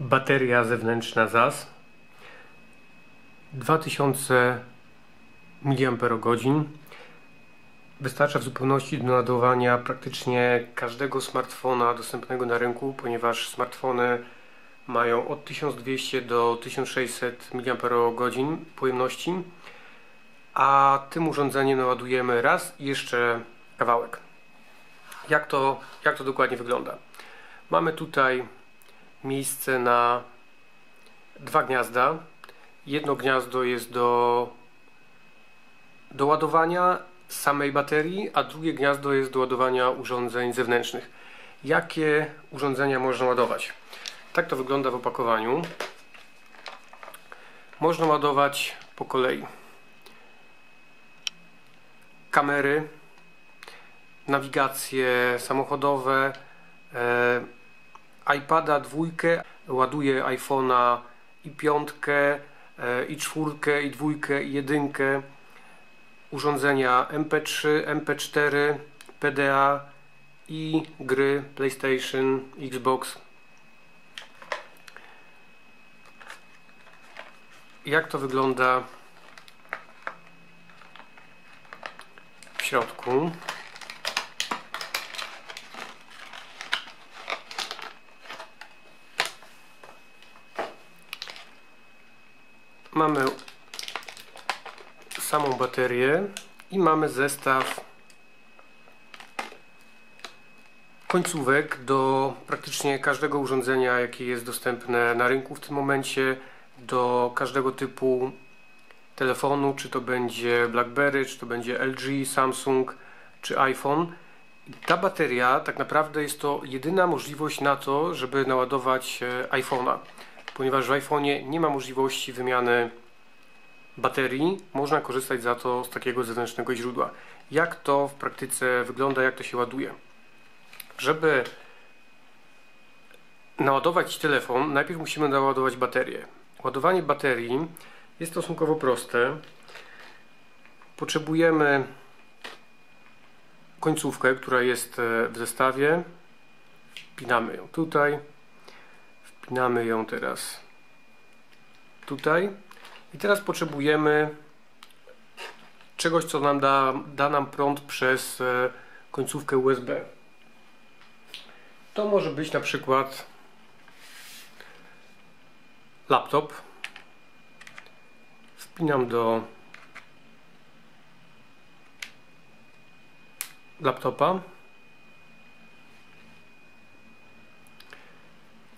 Bateria zewnętrzna ZAS 2000 mAh Wystarcza w zupełności do naładowania praktycznie każdego smartfona dostępnego na rynku, ponieważ smartfony mają od 1200 do 1600 mAh pojemności, a tym urządzeniem naładujemy raz i jeszcze kawałek. Jak to, jak to dokładnie wygląda? Mamy tutaj miejsce na dwa gniazda. Jedno gniazdo jest do, do ładowania samej baterii, a drugie gniazdo jest do ładowania urządzeń zewnętrznych. Jakie urządzenia można ładować? Tak to wygląda w opakowaniu. Można ładować po kolei kamery, nawigacje samochodowe, e, iPada dwójkę, ładuje iPhone'a i piątkę, e, i czwórkę, i dwójkę, i jedynkę, urządzenia MP3, MP4, PDA i gry PlayStation, Xbox. Jak to wygląda w środku? Mamy samą baterię i mamy zestaw końcówek do praktycznie każdego urządzenia, jakie jest dostępne na rynku w tym momencie, do każdego typu telefonu, czy to będzie BlackBerry, czy to będzie LG, Samsung, czy iPhone. Ta bateria tak naprawdę jest to jedyna możliwość na to, żeby naładować e, iPhone'a, ponieważ w iPhone'ie nie ma możliwości wymiany baterii, można korzystać za to z takiego zewnętrznego źródła. Jak to w praktyce wygląda, jak to się ładuje? Żeby naładować telefon, najpierw musimy naładować baterię. Ładowanie baterii jest stosunkowo proste. Potrzebujemy końcówkę, która jest e, w zestawie. Wpinamy ją tutaj. Wpinamy ją teraz tutaj. I teraz potrzebujemy czegoś, co nam da, da nam prąd przez e, końcówkę USB. To może być na przykład laptop. Wpinam do laptopa.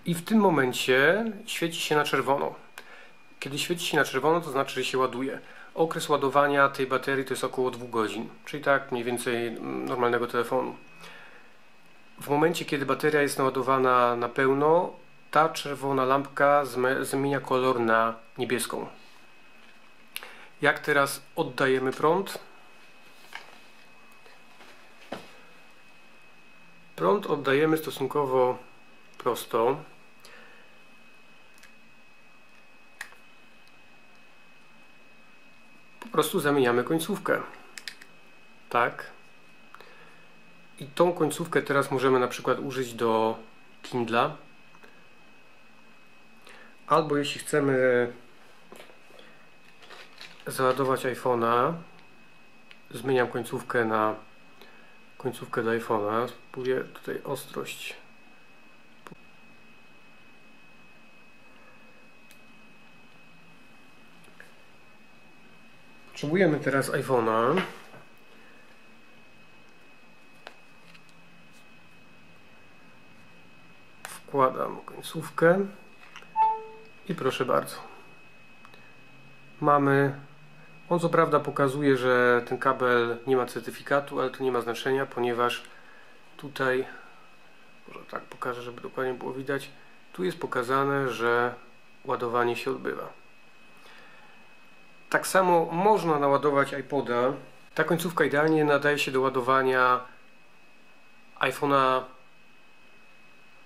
I w tym momencie świeci się na czerwono. Kiedy świeci się na czerwono, to znaczy, że się ładuje. Okres ładowania tej baterii to jest około 2 godzin, czyli tak mniej więcej mm, normalnego telefonu. W momencie, kiedy bateria jest naładowana na pełno, ta czerwona lampka zmienia kolor na niebieską. Jak teraz oddajemy prąd? Prąd oddajemy stosunkowo prosto. po prostu zamieniamy końcówkę. Tak. I tą końcówkę teraz możemy na przykład użyć do Kindla. Albo jeśli chcemy załadować iPhone'a, zmieniam końcówkę na końcówkę do iPhone'a. Spróbuję tutaj ostrość Potrzebujemy teraz iPhone'a. Wkładam końcówkę i proszę bardzo. Mamy on co prawda pokazuje, że ten kabel nie ma certyfikatu, ale to nie ma znaczenia, ponieważ tutaj, może tak pokażę, żeby dokładnie było widać, tu jest pokazane, że ładowanie się odbywa. Tak samo można naładować iPoda. Ta końcówka idealnie nadaje się do ładowania iPhone'a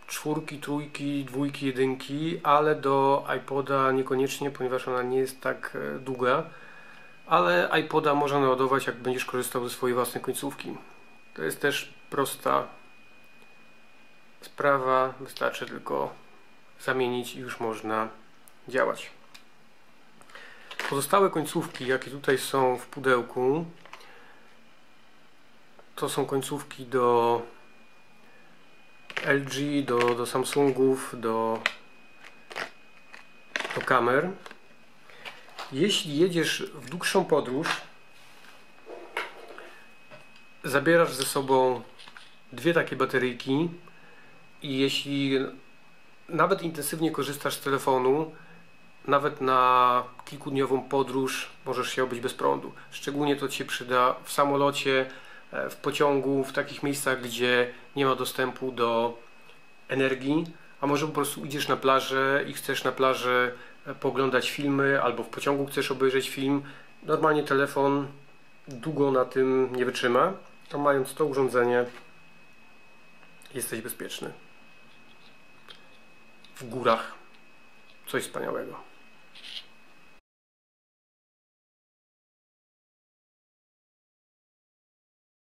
czwórki, trójki, dwójki, jedynki, ale do iPoda niekoniecznie, ponieważ ona nie jest tak e, długa. Ale iPoda można naładować, jak będziesz korzystał ze swojej własnej końcówki. To jest też prosta sprawa, wystarczy tylko zamienić i już można działać. Pozostałe końcówki, jakie tutaj są w pudełku, to są końcówki do LG, do, do Samsungów, do, do kamer. Jeśli jedziesz w dłuższą podróż, zabierasz ze sobą dwie takie bateryjki i jeśli nawet intensywnie korzystasz z telefonu, nawet na kilkudniową podróż możesz się obyć bez prądu. Szczególnie to Ci się przyda w samolocie, e, w pociągu, w takich miejscach, gdzie nie ma dostępu do energii, a może po prostu idziesz na plażę i chcesz na plaży e, poglądać filmy, albo w pociągu chcesz obejrzeć film. Normalnie telefon długo na tym nie wytrzyma, to mając to urządzenie jesteś bezpieczny. W górach coś wspaniałego.